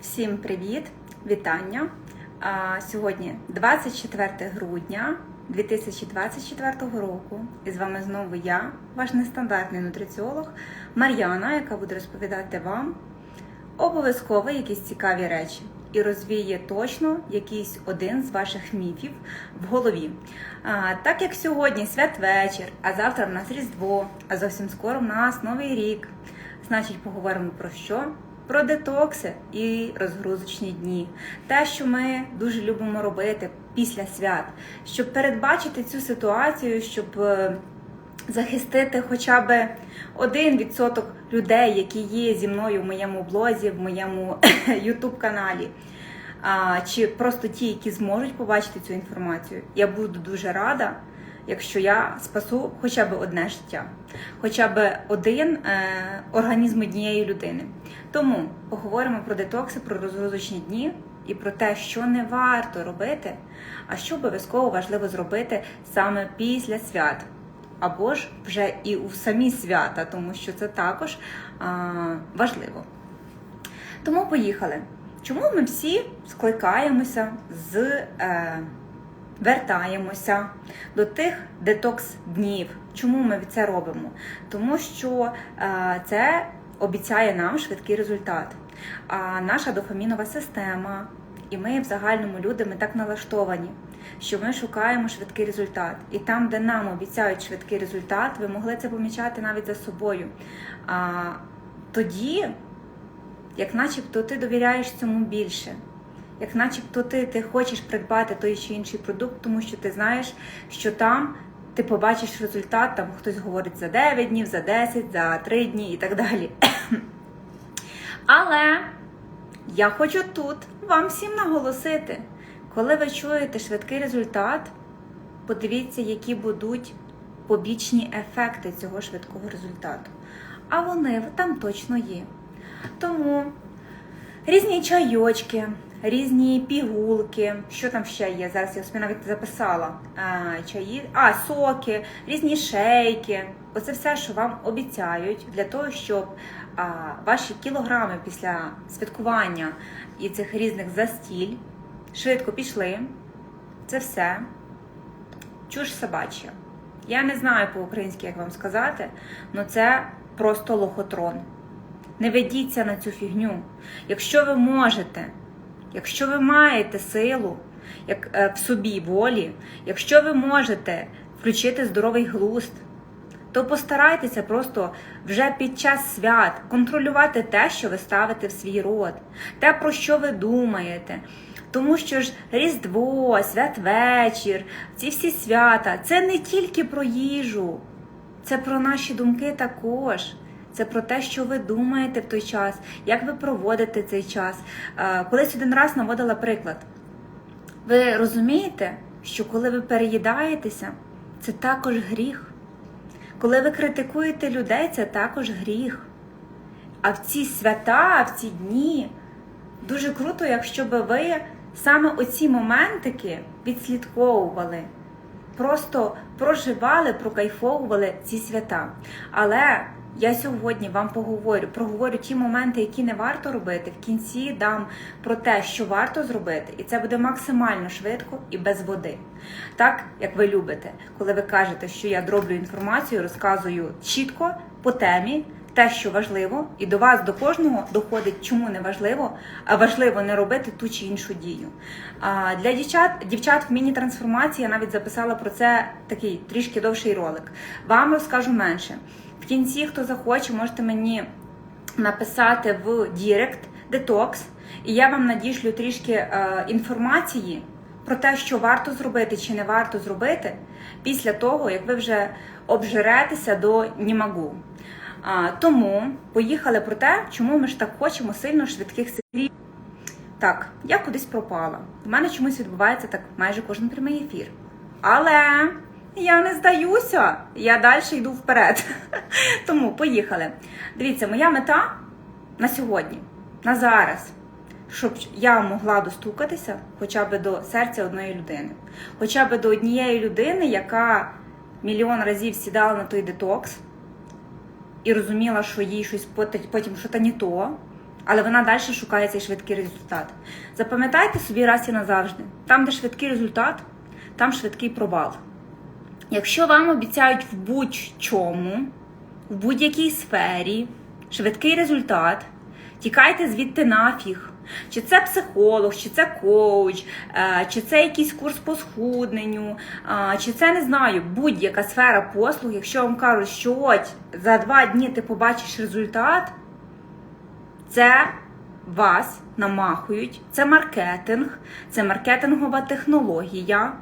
Всім привіт, вітання. Сьогодні 24 грудня 2024 року. І з вами знову я, ваш нестандартний нутриціолог Мар'яна, яка буде розповідати вам обов'язково якісь цікаві речі і розвіє точно якийсь один з ваших міфів в голові. Так як сьогодні святвечір, а завтра в нас Різдво, а зовсім скоро в нас Новий рік. Значить, поговоримо про що? Про детокси і розгрузочні дні. Те, що ми дуже любимо робити після свят, щоб передбачити цю ситуацію, щоб е, захистити хоча б один відсоток людей, які є зі мною в моєму блозі, в моєму YouTube каналі. А, чи просто ті, які зможуть побачити цю інформацію. Я буду дуже рада, якщо я спасу хоча б одне життя, хоча б один е, організм однієї людини. Тому поговоримо про детокси, про розгрузочні дні і про те, що не варто робити, а що обов'язково важливо зробити саме після свят. Або ж вже і у самі свята, тому що це також а, важливо. Тому поїхали. Чому ми всі скликаємося з е, вертаємося до тих детокс днів? Чому ми це робимо? Тому що е, це обіцяє нам швидкий результат. А наша дофамінова система, і ми в загальному люди ми так налаштовані, що ми шукаємо швидкий результат. І там, де нам обіцяють швидкий результат, ви могли це помічати навіть за собою. А, тоді як начебто ти довіряєш цьому більше, як начебто ти, ти хочеш придбати той чи інший продукт, тому що ти знаєш, що там ти побачиш результат, там хтось говорить за 9 днів, за 10, за 3 дні і так далі. Але я хочу тут вам всім наголосити, коли ви чуєте швидкий результат, подивіться, які будуть побічні ефекти цього швидкого результату. А вони там точно є. Тому різні чайочки, різні пігулки, що там ще є? Зараз я собі навіть записала. А, чаї, а, соки, різні шейки. Оце все, що вам обіцяють для того, щоб а, ваші кілограми після святкування і цих різних застіль швидко пішли. Це все чуш собача. Я не знаю по-українськи, як вам сказати, але це просто лохотрон. Не ведіться на цю фігню. Якщо ви можете, якщо ви маєте силу як, е, в собі волі, якщо ви можете включити здоровий глузд, то постарайтеся просто вже під час свят контролювати те, що ви ставите в свій рот, те, про що ви думаєте. Тому що ж Різдво, святвечір, ці всі свята це не тільки про їжу, це про наші думки також. Це про те, що ви думаєте в той час, як ви проводите цей час. Е, Колись один раз наводила приклад. Ви розумієте, що коли ви переїдаєтеся, це також гріх. Коли ви критикуєте людей, це також гріх. А в ці свята, в ці дні дуже круто, якщо би ви саме оці моментики відслідковували, просто проживали, прокайфовували ці свята. Але я сьогодні вам поговорю, проговорю ті моменти, які не варто робити. В кінці дам про те, що варто зробити, і це буде максимально швидко і без води. Так, як ви любите, коли ви кажете, що я дроблю інформацію, розказую чітко по темі. Те, що важливо, і до вас, до кожного доходить, чому не важливо, а важливо не робити ту чи іншу дію. А для дівчат, дівчат в міні-трансформації я навіть записала про це такий трішки довший ролик. Вам розкажу менше. Кінці, хто захоче, можете мені написати в Дірект Детокс, і я вам надішлю трішки е, інформації про те, що варто зробити чи не варто зробити після того, як ви вже обжиретеся до німагу. А, тому поїхали про те, чому ми ж так хочемо сильно швидких силів. Так, я кудись пропала. У мене чомусь відбувається так майже кожен прямий ефір. Але я не здаюся, я далі йду вперед. Тому поїхали. Дивіться, моя мета на сьогодні, на зараз, щоб я могла достукатися хоча б до серця одної людини, хоча б до однієї людини, яка мільйон разів сідала на той детокс і розуміла, що їй щось потім що то не то, але вона далі шукає цей швидкий результат. Запам'ятайте собі раз і назавжди: там, де швидкий результат, там швидкий провал. Якщо вам обіцяють в будь-чому, в будь-якій сфері швидкий результат, тікайте звідти нафіг. Чи це психолог, чи це коуч, е, чи це якийсь курс по схудненню, е, чи це не знаю, будь-яка сфера послуг, якщо вам кажуть, що от за два дні ти побачиш результат, це вас намахують, це маркетинг, це маркетингова технологія,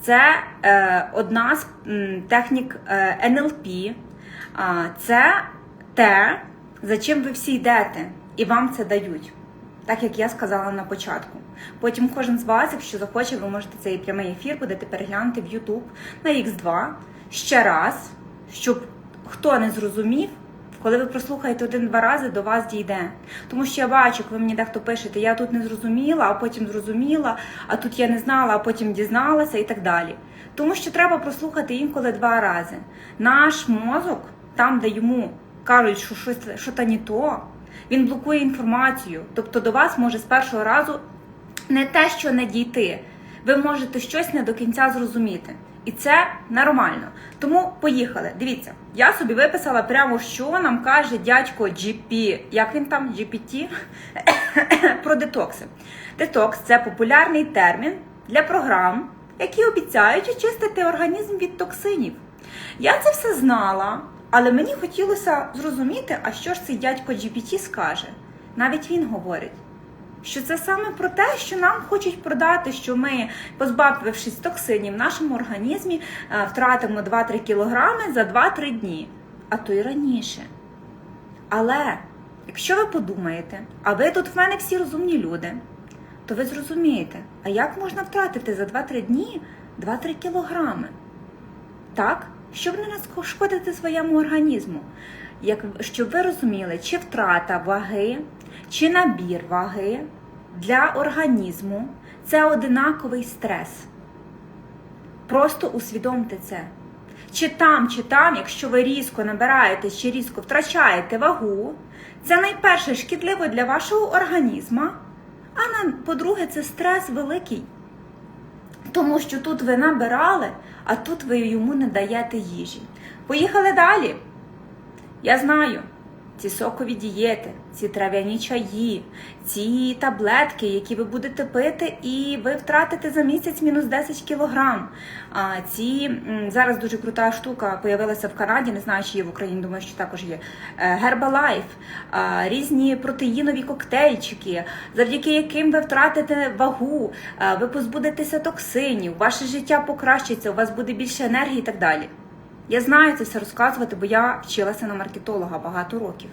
це е, одна з м, технік е, НЛП, а, це те, за чим ви всі йдете, і вам це дають. Так як я сказала на початку. Потім кожен з вас, якщо захоче, ви можете цей прямий ефір будете переглянути в YouTube на X2 ще раз, щоб хто не зрозумів, коли ви прослухаєте один-два рази, до вас дійде. Тому що я бачу, ви мені дехто пишете, я тут не зрозуміла, а потім зрозуміла, а тут я не знала, а потім дізналася і так далі. Тому що треба прослухати інколи два рази. Наш мозок, там, де йому кажуть, що щось що то не то, він блокує інформацію. Тобто до вас може з першого разу не те, що не дійти. Ви можете щось не до кінця зрозуміти. І це нормально. Тому поїхали. Дивіться, я собі виписала прямо, що нам каже дядько GP, як він там, GPT, про детокси. Детокс це популярний термін для програм, які обіцяють очистити організм від токсинів. Я це все знала, але мені хотілося зрозуміти, а що ж цей дядько GPT скаже. Навіть він говорить що це саме про те, що нам хочуть продати, що ми, позбавившись токсинів в нашому організмі, е, втратимо 2-3 кілограми за 2-3 дні, а то й раніше. Але якщо ви подумаєте, а ви тут в мене всі розумні люди, то ви зрозумієте, а як можна втратити за 2-3 дні 2-3 кілограми? Так, щоб не нашкодити своєму організму. Як, щоб ви розуміли, чи втрата ваги, чи набір ваги для організму це одинаковий стрес. Просто усвідомте це. Чи там, чи там, якщо ви різко набираєте чи різко втрачаєте вагу, це найперше шкідливо для вашого організму, а на, по-друге, це стрес великий. Тому що тут ви набирали, а тут ви йому не даєте їжі. Поїхали далі. Я знаю ці сокові дієти, ці трав'яні чаї, ці таблетки, які ви будете пити, і ви втратите за місяць мінус 10 кілограм. А ці зараз дуже крута штука появилася в Канаді, не знаю, чи є в Україні, думаю, що також є. Е, Herbalife, різні протеїнові коктейльчики, завдяки яким ви втратите вагу, ви позбудетеся токсинів, ваше життя покращиться, у вас буде більше енергії і так далі. Я знаю це все розказувати, бо я вчилася на маркетолога багато років.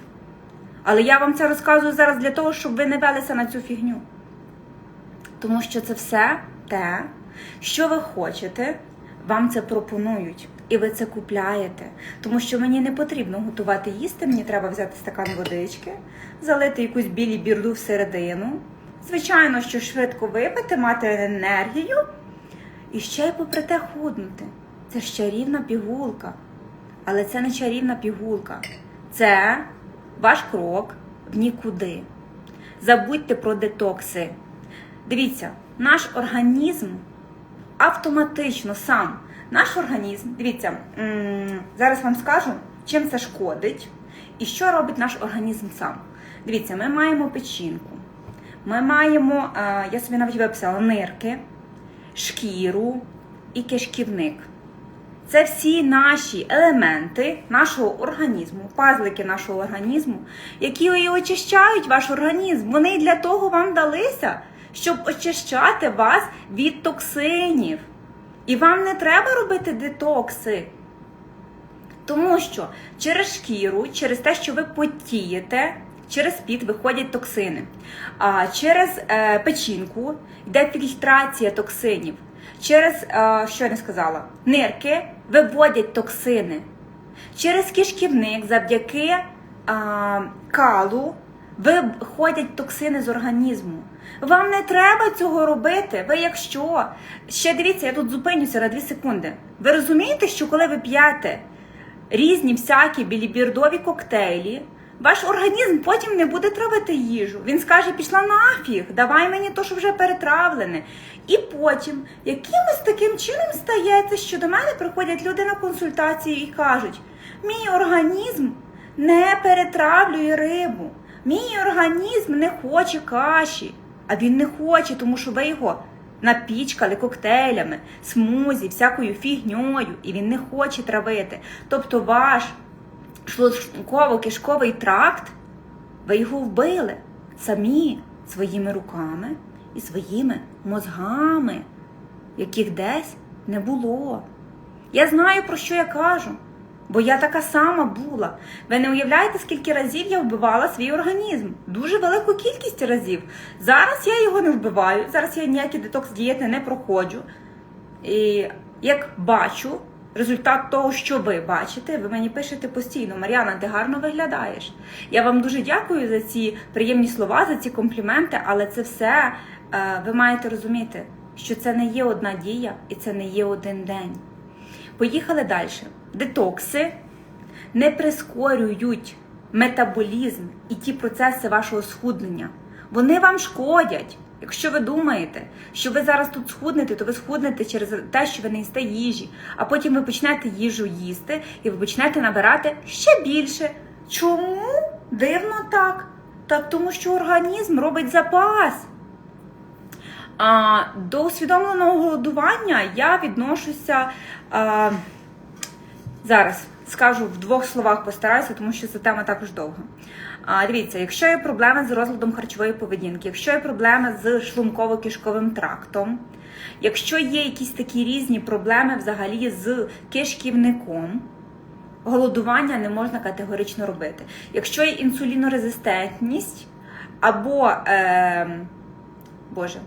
Але я вам це розказую зараз для того, щоб ви не велися на цю фігню. Тому що це все те, що ви хочете, вам це пропонують. І ви це купляєте. Тому що мені не потрібно готувати їсти, мені треба взяти стакан водички, залити якусь білі бірду всередину. Звичайно, що швидко випити, мати енергію і ще й попри те худнути. Це ж чарівна пігулка. Але це не чарівна пігулка. Це ваш крок в нікуди. Забудьте про детокси. Дивіться, наш організм автоматично сам. Наш організм, дивіться, зараз вам скажу, чим це шкодить і що робить наш організм сам. Дивіться, ми маємо печінку, ми маємо, я собі навіть виписала нирки, шкіру і кишківник. Це всі наші елементи нашого організму, пазлики нашого організму, які і очищають ваш організм. Вони для того вам далися, щоб очищати вас від токсинів. І вам не треба робити детокси. Тому що через шкіру, через те, що ви потієте, через піт виходять токсини. А через е, печінку йде фільтрація токсинів. Через, е, що я не сказала, нирки виводять токсини. Через кишківник завдяки а, калу виходять токсини з організму. Вам не треба цього робити. Ви якщо ще дивіться, я тут зупинюся на 2 секунди. Ви розумієте, що коли ви п'єте різні всякі білібірдові коктейлі, Ваш організм потім не буде травити їжу. Він скаже, пішла нафіг, давай мені то, що вже перетравлене. І потім якимось таким чином стається, що до мене приходять люди на консультації і кажуть: мій організм не перетравлює рибу, мій організм не хоче каші. А він не хоче, тому що ви його напічкали коктейлями, смузі, всякою фігньою, і він не хоче травити. Тобто ваш шлунково-кишковий тракт, ви його вбили самі своїми руками і своїми мозгами, яких десь не було. Я знаю, про що я кажу, бо я така сама була. Ви не уявляєте, скільки разів я вбивала свій організм? Дуже велику кількість разів. Зараз я його не вбиваю, зараз я ніякі детокс дієти не проходжу. І як бачу результат того, що ви бачите, ви мені пишете постійно, Мар'яна, ти гарно виглядаєш. Я вам дуже дякую за ці приємні слова, за ці компліменти, але це все е, ви маєте розуміти, що це не є одна дія і це не є один день. Поїхали далі. Детокси не прискорюють метаболізм і ті процеси вашого схуднення. Вони вам шкодять. Якщо ви думаєте, що ви зараз тут схуднете, то ви схуднете через те, що ви не їсте їжі, а потім ви почнете їжу їсти і ви почнете набирати ще більше. Чому? Дивно так. Так тому що організм робить запас. А, До усвідомленого голодування я відношуся. А, зараз скажу в двох словах, постараюся, тому що ця тема також довга. А, Дивіться, якщо є проблеми з розладом харчової поведінки, якщо є проблеми з шлунково-кишковим трактом, якщо є якісь такі різні проблеми взагалі з кишківником, голодування не можна категорично робити. Якщо є інсулінорезистентність або, е, Боже,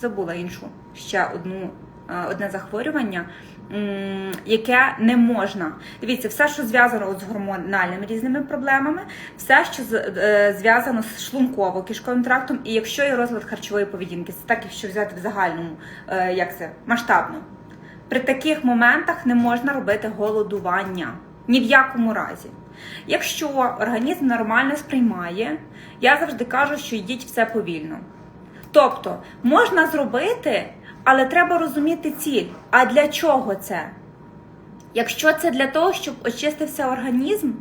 забула іншу ще одну, е, одне захворювання, яке не можна. Дивіться, все, що зв'язано з гормональними різними проблемами, все, що е, зв'язано з шлунково-кишковим трактом, і якщо є розлад харчової поведінки, це так, якщо взяти в загальному, е, як це, масштабно. При таких моментах не можна робити голодування. Ні в якому разі. Якщо організм нормально сприймає, я завжди кажу, що йдіть все повільно. Тобто можна зробити, але треба розуміти ціль. А для чого це? Якщо це для того, щоб очистився організм,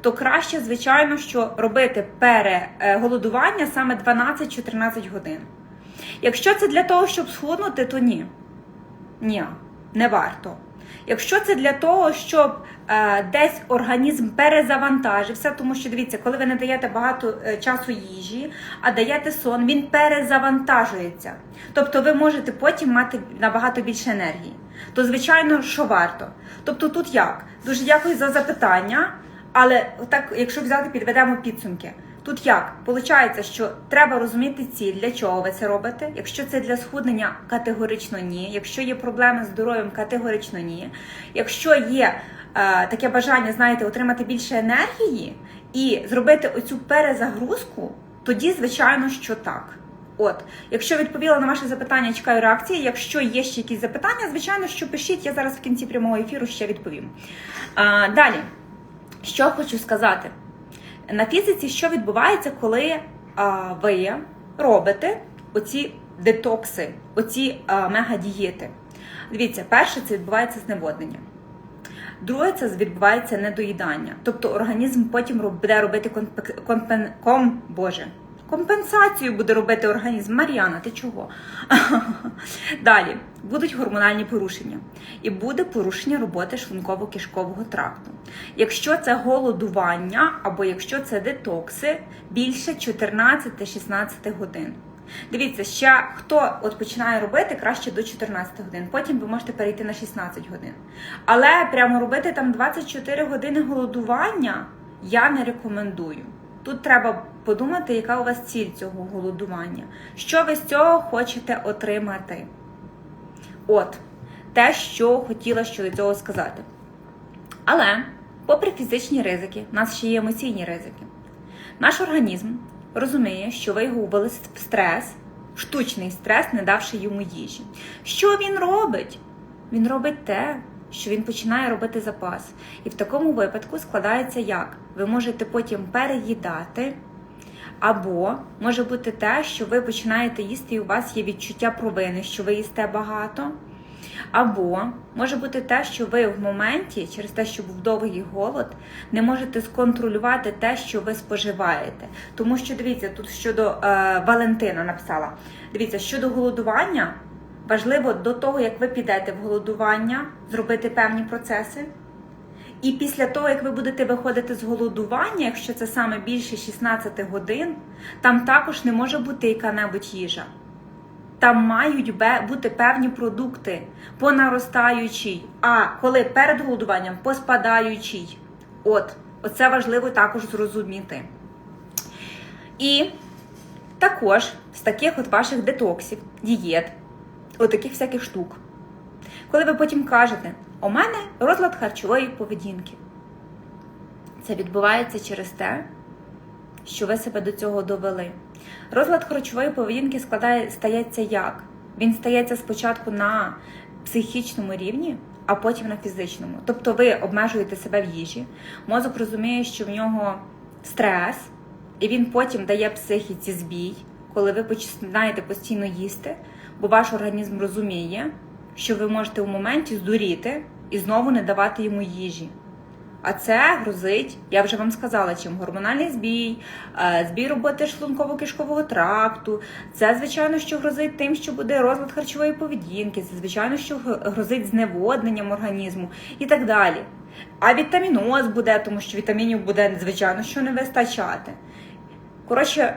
то краще, звичайно, що робити переголодування саме 12-14 годин. Якщо це для того, щоб схуднути, то ні. Ні, не варто. Якщо це для того, щоб е, десь організм перезавантажився, тому що дивіться, коли ви не даєте багато е, часу їжі, а даєте сон, він перезавантажується. Тобто ви можете потім мати набагато більше енергії. То, звичайно, що варто. Тобто, тут як? Дуже дякую за запитання, але так, якщо взяти, підведемо підсумки. Тут як? Получається, що треба розуміти ціль, для чого ви це робите. Якщо це для схуднення, категорично ні. Якщо є проблеми з здоров'ям, категорично ні. Якщо є е, таке бажання, знаєте, отримати більше енергії і зробити оцю перезагрузку, тоді, звичайно, що так. От, якщо відповіла на ваше запитання, чекаю реакції. Якщо є ще якісь запитання, звичайно, що пишіть, я зараз в кінці прямого ефіру ще відповім. А, далі, що хочу сказати. На фізиці, що відбувається, коли а, ви робите оці детокси, оці а, мегадієти? Дивіться, перше це відбувається зневоднення. Друге, це відбувається недоїдання. Тобто організм потім буде робити компен, ком, Боже, компенсацію буде робити організм. Мар'яна, ти чого? Далі будуть гормональні порушення, і буде порушення роботи шлунково-кишкового тракту. Якщо це голодування або якщо це детокси, більше 14-16 годин. Дивіться, ще хто от починає робити краще до 14 годин, потім ви можете перейти на 16 годин. Але прямо робити там 24 години голодування я не рекомендую. Тут треба подумати, яка у вас ціль цього голодування. Що ви з цього хочете отримати? От, те, що хотіла щодо цього сказати. Але, попри фізичні ризики, в нас ще є емоційні ризики. Наш організм розуміє, що ви його ввели в стрес, штучний стрес, не давши йому їжі. Що він робить? Він робить те, що він починає робити запас. І в такому випадку складається як? Ви можете потім переїдати. Або може бути те, що ви починаєте їсти, і у вас є відчуття провини, що ви їсте багато. Або може бути те, що ви в моменті, через те, що був довгий голод, не можете сконтролювати те, що ви споживаєте. Тому що дивіться, тут щодо е, Валентина написала: дивіться, щодо голодування, важливо до того, як ви підете в голодування, зробити певні процеси. І після того, як ви будете виходити з голодування, якщо це саме більше 16 годин, там також не може бути яка-небудь їжа. Там мають бути певні продукти по наростаючій, а коли перед голодуванням по спадаючій. От, оце важливо також зрозуміти. І також з таких от ваших детоксів, дієт, от всяких штук. Коли ви потім кажете, у мене розлад харчової поведінки. Це відбувається через те, що ви себе до цього довели. Розлад харчової поведінки складає, стається як? Він стається спочатку на психічному рівні, а потім на фізичному. Тобто ви обмежуєте себе в їжі, мозок розуміє, що в нього стрес, і він потім дає психіці збій, коли ви починаєте постійно їсти, бо ваш організм розуміє, що ви можете у моменті здуріти і знову не давати йому їжі. А це грозить, я вже вам сказала, чим гормональний збій, е, збій роботи шлунково-кишкового тракту. Це, звичайно, що грозить тим, що буде розлад харчової поведінки, це, звичайно, що грозить зневодненням організму і так далі. А вітаміноз буде, тому що вітамінів буде, звичайно, що не вистачати. Коротше,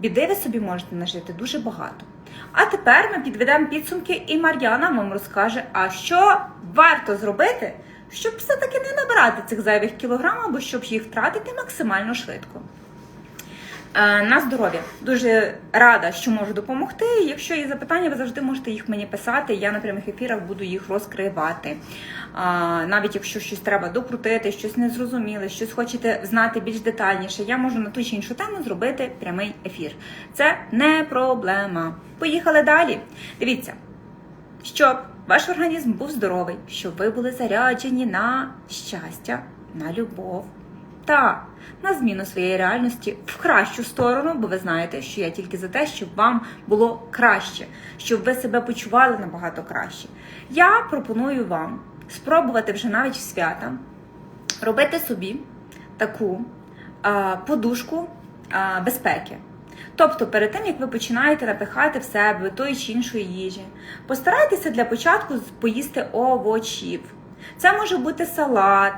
біди ви собі можете нажити дуже багато. А тепер ми підведемо підсумки, і Мар'яна вам розкаже, а що варто зробити, щоб все-таки не набирати цих зайвих кілограм, або щоб їх втратити максимально швидко. Е, На здоров'я. Дуже рада, що можу допомогти. Якщо є запитання, ви завжди можете їх мені писати. Я на прямих ефірах буду їх розкривати. Навіть якщо щось треба докрутити, щось не зрозуміле, щось хочете знати більш детальніше, я можу на ту чи іншу тему зробити прямий ефір. Це не проблема. Поїхали далі. Дивіться, щоб ваш організм був здоровий, щоб ви були заряджені на щастя, на любов та на зміну своєї реальності в кращу сторону, бо ви знаєте, що я тільки за те, щоб вам було краще, щоб ви себе почували набагато краще. Я пропоную вам спробувати вже навіть в свята робити собі таку а, подушку а, безпеки. Тобто, перед тим як ви починаєте напихати в себе тої чи іншої їжі, постарайтеся для початку поїсти овочів. Це може бути салат.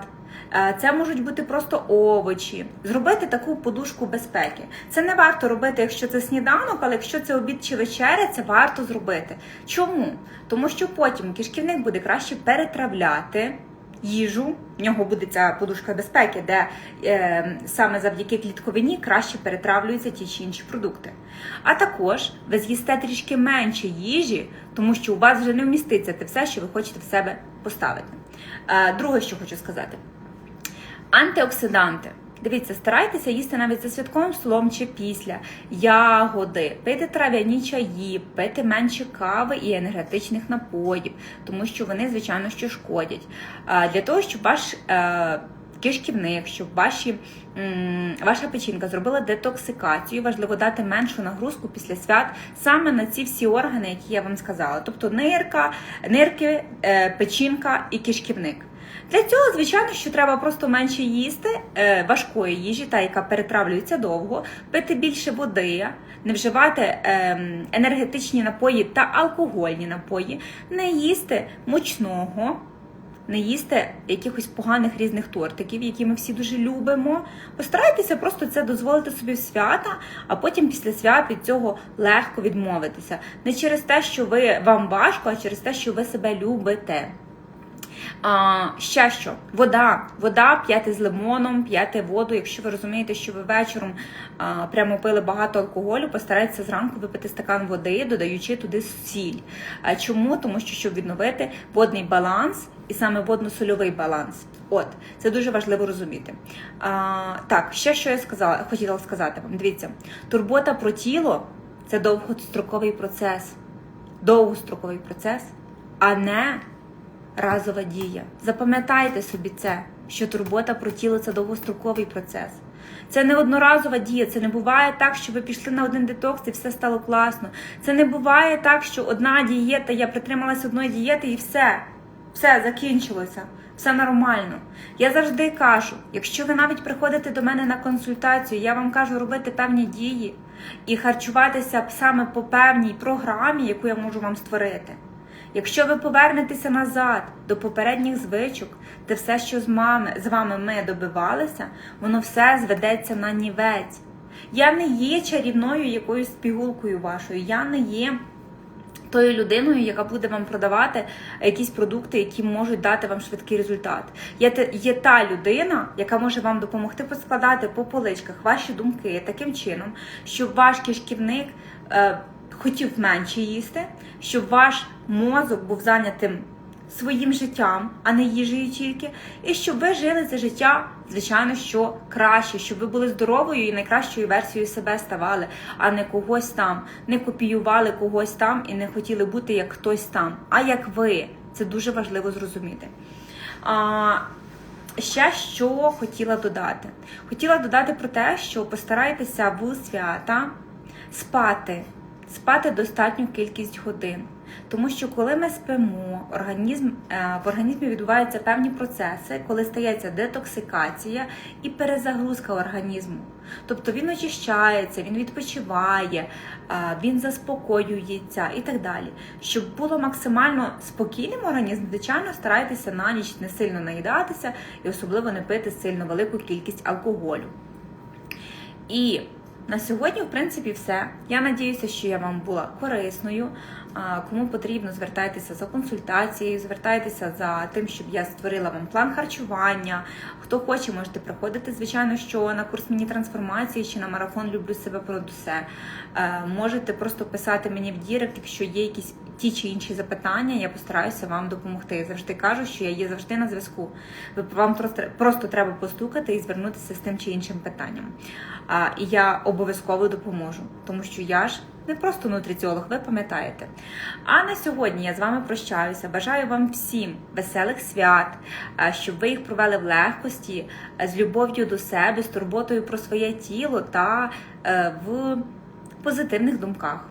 Е, Це можуть бути просто овочі, зробити таку подушку безпеки. Це не варто робити, якщо це сніданок, але якщо це обід чи вечеря, це варто зробити. Чому? Тому що потім кишківник буде краще перетравляти їжу. В нього буде ця подушка безпеки, де е, саме завдяки клітковині краще перетравлюються ті чи інші продукти. А також ви з'їсте трішки менше їжі, тому що у вас вже не вміститься те все, що ви хочете в себе поставити. Е, друге, що хочу сказати. Антиоксиданти. Дивіться, старайтеся їсти навіть за святковим столом чи після ягоди, пити трав'яні чаї, пити менше кави і енергетичних напоїв, тому що вони, звичайно, що шкодять. Для того, щоб ваш е, кишківник, щоб ваші, ваша печінка зробила детоксикацію, важливо дати меншу нагрузку після свят саме на ці всі органи, які я вам сказала. Тобто нирка, нирки, е, печінка і кишківник. Для цього, звичайно, що треба просто менше їсти е, важкої їжі, та яка перетравлюється довго, пити більше води, не вживати е, енергетичні напої та алкогольні напої, не їсти мучного, не їсти якихось поганих різних тортиків, які ми всі дуже любимо. Постарайтеся просто це дозволити собі в свята, а потім після свят від цього легко відмовитися. Не через те, що ви вам важко, а через те, що ви себе любите. А, ще що? Вода. Вода п'яти з лимоном, п'яти воду. Якщо ви розумієте, що ви вечором а, прямо пили багато алкоголю, постарайтеся зранку випити стакан води, додаючи туди сіль. А, чому? Тому що щоб відновити водний баланс і саме водно-сольовий баланс. От, це дуже важливо розуміти. А, так, ще що я сказала, хотіла сказати вам. Дивіться, турбота про тіло це довгостроковий процес. Довгостроковий процес, а не разова дія. Запам'ятайте собі це, що турбота про тіло це довгостроковий процес. Це не одноразова дія. Це не буває так, що ви пішли на один детокс і все стало класно. Це не буває так, що одна дієта, я притрималася одної дієти і все, все закінчилося. Все нормально. Я завжди кажу, якщо ви навіть приходите до мене на консультацію, я вам кажу робити певні дії і харчуватися саме по певній програмі, яку я можу вам створити. Якщо ви повернетеся назад до попередніх звичок, де все, що з мами, з вами ми добивалися, воно все зведеться на нівець. Я не є чарівною якоюсь пігулкою вашою, я не є тою людиною, яка буде вам продавати якісь продукти, які можуть дати вам швидкий результат. Я є та людина, яка може вам допомогти поскладати по поличках ваші думки таким чином, щоб ваш кишківник е, хотів менше їсти, щоб ваш мозок був зайнятим своїм життям, а не їжею тільки, і щоб ви жили це життя, звичайно, що краще, щоб ви були здоровою і найкращою версією себе ставали, а не когось там, не копіювали когось там і не хотіли бути як хтось там, а як ви. Це дуже важливо зрозуміти. А, Ще що хотіла додати? Хотіла додати про те, що постарайтеся в свята спати, спати достатню кількість годин. Тому що коли ми спимо, організм, е, в організмі відбуваються певні процеси, коли стається детоксикація і перезагрузка організму. Тобто він очищається, він відпочиває, е, він заспокоюється і так далі. Щоб було максимально спокійним організм, звичайно, старайтеся на ніч не сильно наїдатися і особливо не пити сильно велику кількість алкоголю. І на сьогодні, в принципі, все. Я надіюся, що я вам була корисною. Кому потрібно, звертайтеся за консультацією, звертайтеся за тим, щоб я створила вам план харчування. Хто хоче, можете приходити, звичайно, що на курс міні трансформації чи на марафон Люблю себе понад усе. Е, Можете просто писати мені в дірект, якщо є якісь ті чи інші запитання, я постараюся вам допомогти. Я завжди кажу, що я є завжди на зв'язку. Вам просто, просто треба постукати і звернутися з тим чи іншим питанням. І я обов'язково допоможу, тому що я ж не просто нутриціолог, ви пам'ятаєте. А на сьогодні я з вами прощаюся. Бажаю вам всім веселих свят, щоб ви їх провели в легкості, з любов'ю до себе, з турботою про своє тіло та е, в позитивних думках.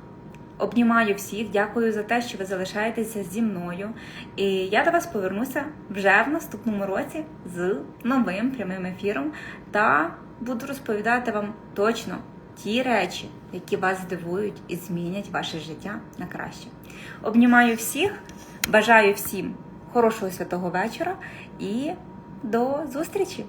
Обнімаю всіх, дякую за те, що ви залишаєтеся зі мною. І я до вас повернуся вже в наступному році з новим прямим ефіром та буду розповідати вам точно ті речі, які вас здивують і змінять ваше життя на краще. Обнімаю всіх, бажаю всім хорошого святого вечора і до зустрічі!